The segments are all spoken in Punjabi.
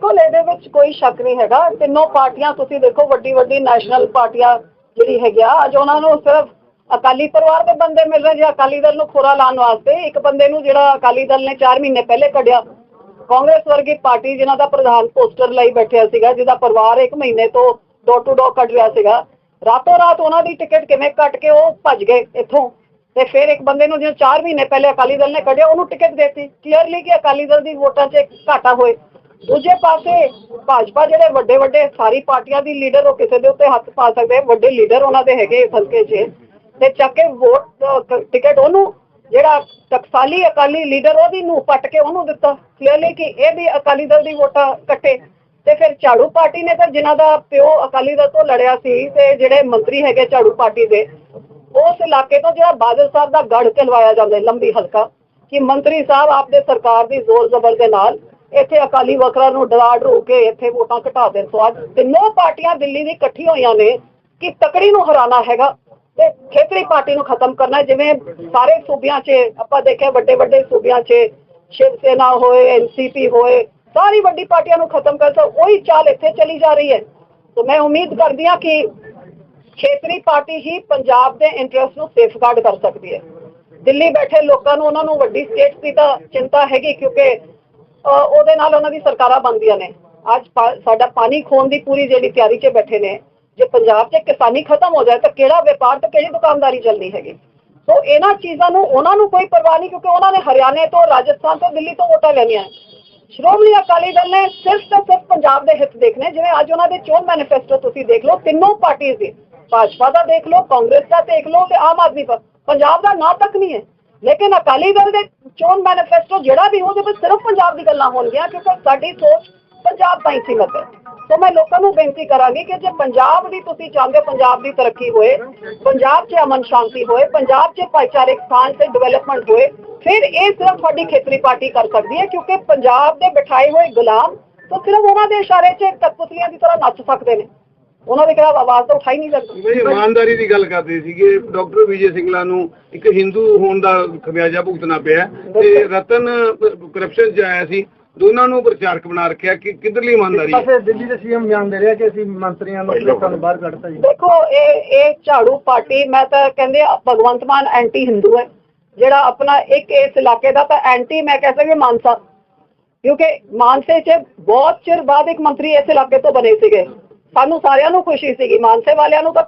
ਬਿਲਕੁਲ ਇਹਦੇ ਵਿੱਚ ਕੋਈ ਸ਼ੱਕ ਨਹੀਂ ਹੈਗਾ। ਤਿੰਨੋਂ ਪਾਰਟੀਆਂ ਤੁਸੀਂ ਦੇਖੋ, ਵੱਡੀ ਵੱਡੀ ਨੈਸ਼ਨਲ ਪਾਰਟੀਆਂ ਜਿਹੜੀ ਹੈਗੀਆਂ ਅੱਜ ਉਹਨਾਂ ਨੂੰ ਸਿਰਫ ਅਕਾਲੀ ਪਰਿਵਾਰ ਦੇ ਬੰਦੇ ਮਿਲ ਰਹੇ ਜਾਂ ਅਕਾਲੀ ਦਲ ਨੂੰ ਖੋਰਾ ਲਾਉਣ ਵਾਸਤੇ। ਇੱਕ ਬੰਦੇ ਨੂੰ ਜਿਹੜਾ ਅਕਾਲੀ ਦਲ ਨੇ 4 ਮਹੀਨੇ ਪਹਿਲੇ ਕੱਢਿਆ। ਕਾਂਗਰਸ ਵਰਗੀ ਪਾਰਟੀ ਜਿਨ੍ਹਾਂ ਦਾ ਪ੍ਰਧਾਨ ਪੋਸਟਰ ਲਈ ਬੈਠਿਆ ਸੀਗਾ, ਜਿਹਦਾ ਪਰਿਵਾਰ ਇੱਕ ਮਹੀਨੇ ਤੋਂ ਡੋਰ ਟੂ ਡੋਰ ਕੱਢ ਰਿਹਾ ਸੀਗਾ। ਰਾਤੋਂ ਰਾਤ ਉਹਨਾਂ ਦੀ ਟਿਕਟ ਕਿਵੇਂ ਕੱਟ ਕੇ ਉਹ ਭੱਜ ਗਏ ਇੱਥੋਂ। ਤੇ ਫਿਰ ਇੱਕ ਬੰਦੇ ਨੂੰ ਜਿਹਨੂੰ 4 ਮਹੀਨੇ ਪਹਿਲੇ ਅਕਾਲੀ ਦਲ ਨੇ ਕੱਢਿਆ, ਉਹਨੂੰ ਟਿਕਟ ਦਿੱਤੀ। ਕਲੀਅਰਲੀ ਕਿ ਅਕਾਲੀ ਦਲ ਦੀ ਵੋਟਾਂ 'ਚ ਘਾਟਾ ਹੋਏ। ਦੂਜੇ ਪਾਸੇ ਭਾਜਪਾ ਜਿਹੜੇ ਵੱਡੇ ਵੱਡੇ ਸਾਰੀ ਪਾਰਟੀਆਂ ਦੀ ਲੀਡਰ ਉਹ ਕਿਸੇ ਦੇ ਉੱਤੇ ਹੱਥ ਪਾ ਸਕਦੇ ਵੱਡੇ ਲੀਡਰ ਉਹਨਾਂ ਦੇ ਹੈਗੇ ਇਸ ਹਲਕੇ 'ਚ। ਤੇ ਚੱਕ ਕੇ ਵੋਟ ਟਿਕਟ ਉਹਨੂੰ ਜਿਹੜਾ ਟਕਸਾਲੀ ਅਕਾਲੀ ਲੀਡਰ ਉਹਦੀ ਨੂੰ ਪੱਟ ਕੇ ਉਹਨੂੰ ਦਿੱਤਾ। ਕਲੀਅਰਲੀ ਕਿ ਇਹ ਵੀ ਅਕਾਲੀ ਦਲ ਦੀ ਵੋਟਾਂ ਕੱਟੇ। ਤੇ ਫਿਰ ਝਾੜੂ ਪਾਰਟੀ ਨੇ ਤਾਂ ਜਿਨ੍ਹਾਂ ਦਾ ਪਿਓ ਅਕਾਲੀ ਦਲ ਤੋਂ ਲੜਿਆ ਸੀ ਤੇ ਜਿਹੜੇ ਮੰਤਰੀ ਹੈਗੇ ਝਾੜੂ ਪਾਰਟੀ ਦੇ, ਉਸ ਇਲਾਕੇ ਤੋਂ ਜਿਹੜਾ ਬਾਦਲ ਸਾਹਿਬ ਦਾ ਗੜ ਚਲਵਾਇਆ ਜਾਂਦਾ ਲੰਬੀ ਹਲਕਾ, ਕਿ ਮੰਤਰੀ ਸਾਹਿਬ ਆਪਦੇ ਸਰਕਾਰ ਦੀ ਜ਼ੋਰ ਜ਼ਬਰ ਦੇ ਨਾਲ ਇੱਥੇ ਅਕਾਲੀ ਵਕਰਾਂ ਨੂੰ ਡਰਾ ਡਰੂ ਕੇ ਇੱਥੇ ਵੋਟਾਂ ਘਟਾ ਦੇਣ ਸੋ ਅੱਜ ਤਿੰਨੋਂ ਪਾਰਟੀਆਂ ਦਿੱਲੀ ਦੀ ਇਕੱਠੀ ਹੋਈਆਂ ਨੇ ਕਿ ਤਕੜੀ ਨੂੰ ਹਰਾਣਾ ਹੈਗਾ ਤੇ ਖੇਤਰੀ ਪਾਰਟੀ ਨੂੰ ਖਤਮ ਕਰਨਾ ਜਿਵੇਂ ਸਾਰੇ ਸੂਬਿਆਂ 'ਚ ਆਪਾਂ ਦੇਖਿਆ ਵੱਡੇ ਵੱਡੇ ਸੂਬਿਆਂ 'ਚ ਸ਼ਿਵ ਸੇਨਾ ਹੋਏ ਐਨਸੀਪੀ ਹੋਏ, ਸਾਰੀ ਵੱਡੀ ਪਾਰਟੀਆਂ ਨੂੰ ਖਤਮ ਕਰ ਉਹੀ ਚਾਲ ਇੱਥੇ ਚਲੀ ਜਾ ਰਹੀ ਹੈ। ਸੋ ਮੈਂ ਉਮੀਦ ਕਰਦੀ ਹਾਂ ਕਿ ਖੇਤਰੀ ਪਾਰਟੀ ਹੀ ਪੰਜਾਬ ਦੇ ਇੰਟਰਸਟ ਨੂੰ ਸੇਫਗਾਰਡ ਕਰ ਸਕਦੀ ਹੈ। ਦਿੱਲੀ ਬੈਠੇ ਲੋਕਾਂ ਨੂੰ, ਉਹਨਾਂ ਨੂੰ ਵੱਡੀ ਸਟੇਟ ਦੀ ਤਾਂ ਚਿੰਤਾ ਹੈਗੀ ਕਿਉਂਕਿ ਉਹਦੇ ਨਾਲ ਉਹਨਾਂ ਦੀ ਸਰਕਾਰਾਂ ਬਣਦੀਆਂ ਨੇ। ਅੱਜ ਸਾਡਾ ਪਾਣੀ ਖੋਣ ਦੀ ਪੂਰੀ ਜਿਹੜੀ ਤਿਆਰੀ 'ਚ ਬੈਠੇ ਨੇ, ਜੇ ਪੰਜਾਬ 'ਚ ਕਿਸਾਨੀ ਖਤਮ ਹੋ ਜਾਏ ਤਾਂ ਕਿਹੜਾ ਵਪਾਰ ਤੇ ਕਿਹੜੀ ਦੁਕਾਨਦਾਰੀ ਚੱਲਣੀ ਹੈਗੀ? ਸੋ ਇਹਨਾਂ ਚੀਜ਼ਾਂ ਨੂੰ ਉਹਨਾਂ ਨੂੰ ਕੋਈ ਪਰਵਾਹ ਨਹੀਂ ਕਿਉਂਕਿ ਉਹਨਾਂ ਨੇ ਹਰਿਆਣੇ ਤੋਂ, ਰਾਜਸਥਾਨ ਤੋਂ, ਦਿੱਲੀ ਤੋਂ ਵੋਟਾਂ ਲੈਣੀਆਂ। ਸ਼੍ਰੋਮਣੀ ਅਕਾਲੀ ਦਲ ਨੇ ਸਿਰਫ ਤੇ ਸਿਰਫ ਪੰਜਾਬ ਦੇ ਹਿੱਤ ਦੇਖਣੇ। ਜਿਵੇਂ ਅੱਜ ਉਹਨਾਂ ਦੇ ਚੋਣ ਮੈਨੀਫੈਸਟੋ ਤੁਸੀਂ ਦੇਖ ਲਓ, ਤਿੰਨੋਂ ਪਾਰਟੀਆਂ ਦੇ। ਭਾਜਪਾ ਦਾ ਦੇਖ ਲਓ, ਕਾਂਗਰਸ ਦਾ ਦੇਖ ਲਓ ਤੇ ਆਮ ਆਦਮੀ ਦਾ। ਪੰਜਾਬ ਦਾ ਨਾਂ ਤੱਕ ਨਹੀਂ ਹੈ। ਲੇਕਿਨ ਅਕਾਲੀ ਦਲ ਦੇ ਚੋਣ ਮੈਨੀਫੈਸਟੋ ਜਿਹੜਾ ਵੀ ਉਹਦੇ ਵਿੱਚ ਸਿਰਫ ਪੰਜਾਬ ਦੀ ਗੱਲਾਂ ਹੋਣਗੀਆਂ, ਕਿਉਂਕਿ ਸਾਡੀ ਸੋਚ ਪੰਜਾਬ ਤਾਂ ਹੀ ਸੀਮਤ ਹੈ। ਸੋ ਮੈਂ ਲੋਕਾਂ ਨੂੰ ਬੇਨਤੀ ਕਰਾਂਗੀ ਕਿ ਜੇ ਪੰਜਾਬ ਦੀ ਤੁਸੀਂ ਚਾਹੁੰਦੇ ਹੋ ਪੰਜਾਬ ਦੀ ਤਰੱਕੀ ਹੋਏ, ਪੰਜਾਬ 'ਚ ਅਮਨ ਸ਼ਾਂਤੀ ਹੋਏ, ਪੰਜਾਬ 'ਚ ਭਾਈਚਾਰਕ ਸਥਾਨ ਤੇ ਡਿਵੈਲਪਮੈਂਟ ਹੋਏ, ਫਿਰ ਇਹ ਸਿਰਫ ਸਾਡੀ ਖੇਤਰੀ ਪਾਰਟੀ ਕਰ ਸਕਦੀ ਹੈ, ਕਿਉਂਕਿ ਪੰਜਾਬ ਦੇ ਬਿਠਾਏ ਹੋਏ ਗੁਲਾਮ ਤਾਂ ਸਿਰਫ ਉਹਨਾਂ ਦੇ ਇਸ਼ਾਰੇ 'ਚ ਕਠਪੁਤਲੀਆਂ ਦੀ ਤਰ੍ਹਾਂ ਨੱਚ ਸਕਦੇ ਨੇ। ਉਹਨਾਂ ਦੇ ਖਿਲਾਫ ਆਵਾਜ਼ ਤਾਂ ਉਠਾਈ ਨਹੀਂ ਸਕਦੀ ਬਈ ਇਮਾਨਦਾਰੀ ਦੀ ਗੱਲ ਕਰਦੇ ਸੀਗੇ। ਡਾਕਟਰ ਵਿਜੇ ਸਿੰਗਲਾ ਨੂੰ ਇੱਕ ਹਿੰਦੂ ਹੋਣ ਦਾ ਖਮਿਆਜਾ ਭੁਗਤਣਾ ਪਿਆ ਤੇ ਰਤਨ ਕਰਪਸ਼ਨ ਚ ਆਇਆ ਸੀ। ਦੋਨਾਂ ਨੂੰ ਪ੍ਰਚਾਰਕ ਬਣਾ ਰੱਖਿਆ। ਕਿ ਕਿੱਧਰਲੀ ਇਮਾਨਦਾਰੀ? ਹੈ ਪਾਸੇ ਦਿੱਲੀ ਦੇ ਸੀਐਮ ਬਿਆਨ ਦੇ ਰਿਹਾ ਕਿ ਅਸੀਂ ਮੰਤਰੀਆਂ ਨੂੰ ਲੋਕਾਂ ਨੂੰ ਬਾਹਰ ਕੱਢਤਾ ਜੀ। ਦੇਖੋ ਇਹ ਇਹ ਝਾੜੂ ਪਾਰਟੀ ਮੈਂ ਤਾਂ ਕਹਿੰਦੇ ਆ, ਭਗਵੰਤ ਮਾਨ ਐਂਟੀ ਹਿੰਦੂ ਹੈ। ਜਿਹੜਾ ਆਪਣਾ ਇੱਕ ਇਸ ਇਲਾਕੇ ਦਾ ਤਾਂ ਐਂਟੀ ਮੈਂ ਕਹਿ ਸਕਦੀ ਮਾਨਸਾ। ਕਿਉਂਕਿ ਮਾਨਸੇ 'ਚ ਬਹੁਤ ਚਿਰ ਬਾਅਦ ਇੱਕ ਮੰਤਰੀ ਇਸ ਇਲਾਕੇ ਤੋਂ ਬਣੇ ਸੀਗੇ। ਸਾਨੂੰ ਸਾਰਿਆਂ ਨੂੰ ਖੁਸ਼ੀ ਸੀਗੀ। ਮਾਨਸੇ ਵਾਲਿਆਂ ਨੂੰ ਤਾਂ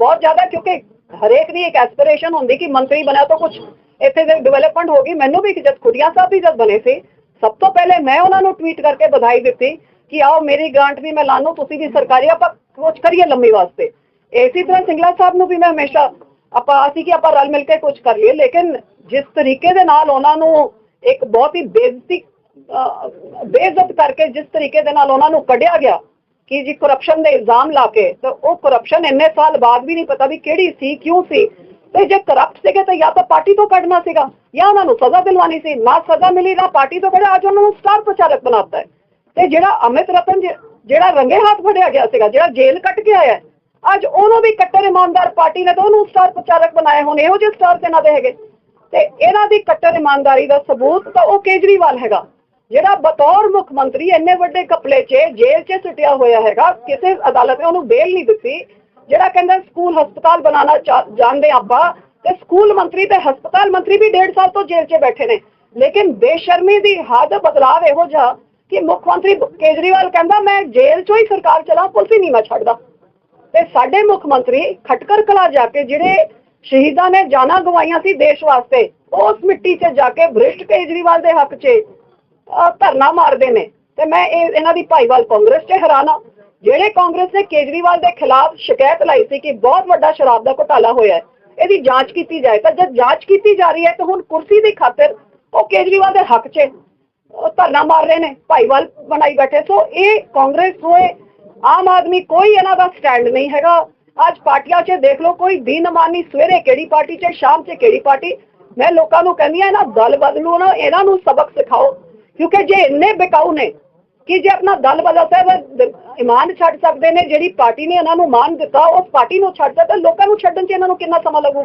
ਬਹੁਤ ਜ਼ਿਆਦਾ ਕਿਉਂਕਿ ਹਰੇਕ ਦੀ ਇੱਕ ਐਸਪੀਰੇਸ਼ਨ ਹੁੰਦੀ ਕਿ ਮੰਤਰੀ ਬਣਿਆ ਤਾਂ ਕੁਝ ਇੱਥੇ ਦੇ ਡਿਵੈਲਪਮੈਂਟ ਹੋ ਗਈ। ਮੈਨੂੰ ਵੀ ਜਦ ਖੁਦੀਆਂ ਸਾਹਿਬ ਵੀ ਜਦ ਬਣੇ ਸੀ ਸਭ ਤੋਂ ਪਹਿਲੇ ਮੈਂ ਉਹਨਾਂ ਨੂੰ ਟਵੀਟ ਕਰਕੇ ਵਧਾਈ ਦਿੱਤੀ ਕਿ ਆਓ ਮੇਰੀ ਗ੍ਰਾਂਟ ਵੀ ਮੈਂ ਲਾਨੋ ਤੁਸੀਂ ਵੀ ਸਰਕਾਰੀ ਆਪਾਂ ਕੁਝ ਕਰੀਏ ਲੰਮੀ ਵਾਸਤੇ। ਇਸੇ ਤਰ੍ਹਾਂ ਸਿੰਗਲਾ ਸਾਹਿਬ ਨੂੰ ਵੀ ਮੈਂ ਹਮੇਸ਼ਾ ਆਪਾਂ ਅਸੀਂ ਕਿ ਆਪਾਂ ਰਲ ਮਿਲ ਕੇ ਕੁਝ ਕਰ ਲਈਏ ਲੇਕਿਨ ਜਿਸ ਤਰੀਕੇ ਦੇ ਨਾਲ ਉਹਨਾਂ ਨੂੰ ਇੱਕ ਬਹੁਤ ਹੀ ਬੇਇੱਜ਼ਤੀ ਅਹ, ਬੇਇੱਜ਼ਤ ਕਰਕੇ ਜਿਸ ਤਰੀਕੇ ਦੇ ਨਾਲ ਉਹਨਾਂ ਨੂੰ ਕੱਢਿਆ ਗਿਆ ਕਿ ਜੀ ਕਰਪਸ਼ਨ ਦੇ ਇਲਜ਼ਾਮ ਲਾ ਕੇ, ਤੇ ਉਹ ਕਰਪਸ਼ਨ ਇੰਨੇ ਸਾਲ ਬਾਅਦ ਵੀ ਨਹੀਂ ਪਤਾ ਵੀ ਕਿਹੜੀ ਸੀ, ਕਿਉਂ ਸੀ। ਤੇ ਜੇ ਕਰਪਟ ਸੀਗੇ ਤਾਂ ਜਾਂ ਤਾਂ ਪਾਰਟੀ ਤੋਂ ਕੱਢਣਾ ਸੀਗਾ, ਜਾਂ ਉਹਨਾਂ ਨੂੰ ਸਜ਼ਾ ਦਿਲਵਾਣੀ ਸੀ। ਨਾ ਸਜ਼ਾ ਮਿਲੀ, ਨਾ ਪਾਰਟੀ ਤੋਂ ਕੱਢਿਆ, ਅੱਜ ਉਹਨਾਂ ਨੂੰ ਸਟਾਰ ਪ੍ਰਚਾਰਕ ਬਣਾਤਾ ਹੈ। ਤੇ ਜਿਹੜਾ ਅਮਿਤ ਰਤਨ ਜਿਹੜਾ ਰੰਗੇ ਹੱਥ ਫੜਿਆ ਗਿਆ ਸੀਗਾ, ਜਿਹੜਾ ਜੇਲ੍ਹ ਕੱਟ ਕੇ ਆਇਆ ਅੱਜ ਉਹਨੂੰ ਵੀ ਕੱਟਰ ਇਮਾਨਦਾਰ ਪਾਰਟੀ ਨੇ ਤਾਂ ਉਹਨੂੰ ਸਟਾਰ ਪ੍ਰਚਾਰਕ ਬਣਾਇਆ ਹੁਣ, ਇਹੋ ਜਿਹੇ ਸਟਾਰ ਤੇ ਇਹਨਾਂ ਦੇ ਹੈਗੇ। ਤੇ ਇਹਨਾਂ ਦੀ ਕੱਟਰ ਇਮਾਨਦਾਰੀ ਦਾ ਸਬੂਤ ਤਾਂ ਉਹ ਕੇਜਰੀਵਾਲ ਹੈਗਾ। ਜਿਹੜਾ ਬਤੌਰ ਮੁੱਖ ਮੰਤਰੀ ਇੰਨੇ ਵੱਡੇ ਕਪਲੇ 'ਚ, ਜੇਲ੍ਹ 'ਚ ਸੁੱਟਿਆ ਹੋਇਆ ਹੈਗਾ, ਕਿਸੇ ਅਦਾਲਤ ਨੇ ਉਹਨੂੰ ਬੇਲ ਨਹੀਂ ਦਿੱਤੀ, ਜਿਹੜਾ ਕਹਿੰਦਾ ਸਕੂਲ ਹਸਪਤਾਲ ਬਣਾਉਣਾ ਜਾਣਦੇ ਆਪਾਂ, ਤੇ ਸਕੂਲ ਮੰਤਰੀ ਤੇ ਹਸਪਤਾਲ ਮੰਤਰੀ ਵੀ ਡੇਢ ਸਾਲ ਤੋਂ ਜੇਲ੍ਹ 'ਚ ਬੈਠੇ ਨੇ। ਲੇਕਿਨ ਬੇਸ਼ਰਮੀ ਦੀ ਹੱਦ ਬਦਲਾਵ ਇਹੋ ਜਿਹਾ ਕਿ ਮੁੱਖ ਮੰਤਰੀ ਕੇਜਰੀਵਾਲ ਕਹਿੰਦਾ, ਮੈਂ ਜੇਲ੍ਹ 'ਚੋਂ ਹੀ ਸਰਕਾਰ ਚਲਾ ਪੁਲਿਸ ਹੀ ਨਹੀਂ ਮੈਂ ਛੱਡਦਾ। ਤੇ ਸਾਡੇ ਮੁੱਖ ਮੰਤਰੀ ਖਟਕਰ ਕਲਾ ਜਾ ਕੇ ਜਿਹੜੇ ਸ਼ਹੀਦਾਂ ਨੇ ਜਾਨਾਂ ਗਵਾਈਆਂ ਸੀ ਦੇਸ਼ ਵਾਸਤੇ, ਉਸ ਮਿੱਟੀ 'ਚ ਜਾ ਕੇ ਭ੍ਰਿਸ਼ਟ ਕੇਜਰੀਵਾਲ ਦੇ ਹੱਕ 'ਚ ਧਰਨਾ ਮਾਰਦੇ ਨੇ। ਤੇ ਮੈਂ ਇਹ ਇਹਨਾਂ ਦੀ ਭਾਈਵਾਲ ਕਾਂਗਰਸ 'ਚ ਹੈਰਾਨਾ ਜਿਹੜੇ ਕਾਂਗਰਸ ਨੇ ਕੇਜਰੀਵਾਲ ਦੇ ਖਿਲਾਫ ਸ਼ਿਕਾਇਤ ਲਾਈ ਸੀ ਕਿ ਬਹੁਤ ਵੱਡਾ ਸ਼ਰਾਬ ਦਾ ਘੁਟਾਲਾ ਹੋਇਆ ਹੈ, ਇਹਦੀ ਜਾਂਚ ਕੀਤੀ ਜਾਏ, ਤਾਂ ਜਦ ਜਾਂਚ ਕੀਤੀ ਜਾ ਰਹੀ ਹੈ, ਤਾਂ ਹੁਣ ਕੁਰਸੀ ਦੀ ਖਾਤਰ ਉਹ ਕੇਜਰੀਵਾਲ ਦੇ ਹੱਕ 'ਚ ਧਰਨਾ ਮਾਰ ਰਹੇ ਨੇ, ਭਾਈਵਾਲ ਬਣਾਈ ਬੈਠੇ। ਸੋ ਇਹ ਕਾਂਗਰਸ ਹੋਏ ਆਮ ਆਦਮੀ ਕੋਈ ਇਹਨਾਂ ਦਾ ਸਟੈਂਡ ਨਹੀਂ ਹੈਗਾ। ਅੱਜ ਪਾਰਟੀਆਂ 'ਚ ਦੇਖ ਲਓ, ਕੋਈ ਦੀਨ ਅਮਾਨੀ ਸਵੇਰੇ ਕਿਹੜੀ ਪਾਰਟੀ 'ਚ, ਸ਼ਾਮ 'ਚ ਕਿਹੜੀ ਪਾਰਟੀ। ਮੈਂ ਲੋਕਾਂ ਨੂੰ ਕਹਿੰਦੀ ਆ ਇਹਨਾਂ ਦਲ ਬਦਲੂ ਨਾ, ਇਹਨਾਂ ਨੂੰ ਸਬਕ ਸਿਖਾਓ। ਕਿਉਂਕਿ ਜੇ ਇੰਨੇ ਬੇਕਾਊ ਨੇ ਕਿ ਜੇ ਆਪਣਾ ਦਲ ਵਾਲਾ ਸਾਹਿਬ ਇਮਾਨ ਛੱਡ ਸਕਦੇ ਨੇ, ਜਿਹੜੀ ਪਾਰਟੀ ਨੇ ਇਹਨਾਂ ਨੂੰ ਮਾਨ ਦਿੱਤਾ, ਉਸ ਪਾਰਟੀ ਨੂੰ ਛੱਡ ਸਕਦਾ ਲੋਕਾਂ ਨੂੰ ਛੱਡਣ 'ਚ ਇਹਨਾਂ ਨੂੰ ਕਿੰਨਾ ਸਮਾਂ ਲੱਗੂ?